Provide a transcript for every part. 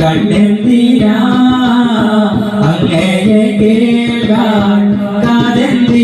കണ്ണെന്തിരാ അങ്ങനെ കേൾക്കാൻ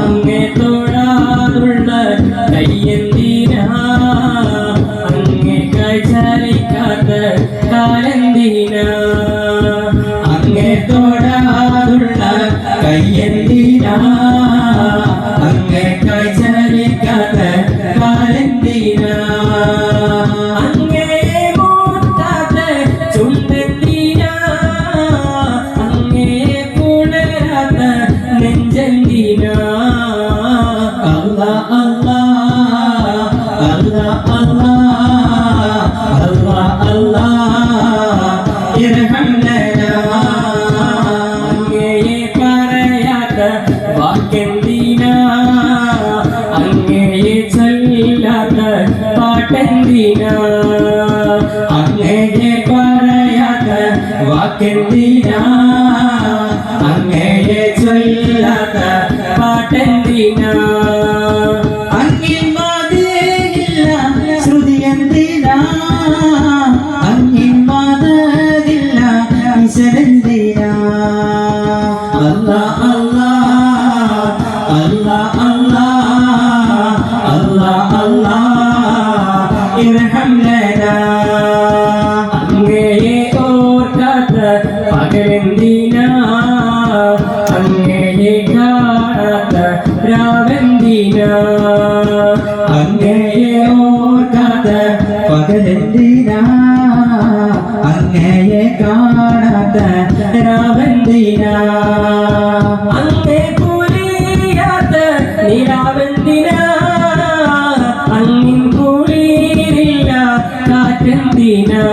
അങ്ങേ തൊഴാതുള്ള കയ്യെന്തിനാ അങ്ങേ കാഴ്ചാലിക്കാത്ത കാലെന്തിനാ അങ്ങേ തൊഴാതുള്ള കയ്യെന്തിനാ അങ്ങേ കാഴ്ചാലിക്കാത്ത കാലെന്തിനാ അങ്ങേ മൂത്താത്ത ചുണ്ടെന്തിനാ പാട്ടെന്തിനാ അങ്ങയെ പറയാത്ത വാക്കെന്തിനാ? അങ്ങയെ ചൊല്ലാത്ത പാട്ടെന്തിനാ? അങ്ങിൽ മാതേയില്ല ശ്രുതി എന്തിനാ? അങ്ങിൽ പകലെന്തിനാ അങ്ങയെ കാണാത്ത രാവെന്തിനാ? അങ്ങയെ ഓർക്കാത്ത പകലെന്തിനാ? അങ്ങയെ കാണാത്ത രാവെന്തിനാ? അങ്ങേ പുലിയാത്ത നിലാവെന്തിനാ അങ്ങിൻ കുളിരില്ല കാറ്റെന്തിനാ?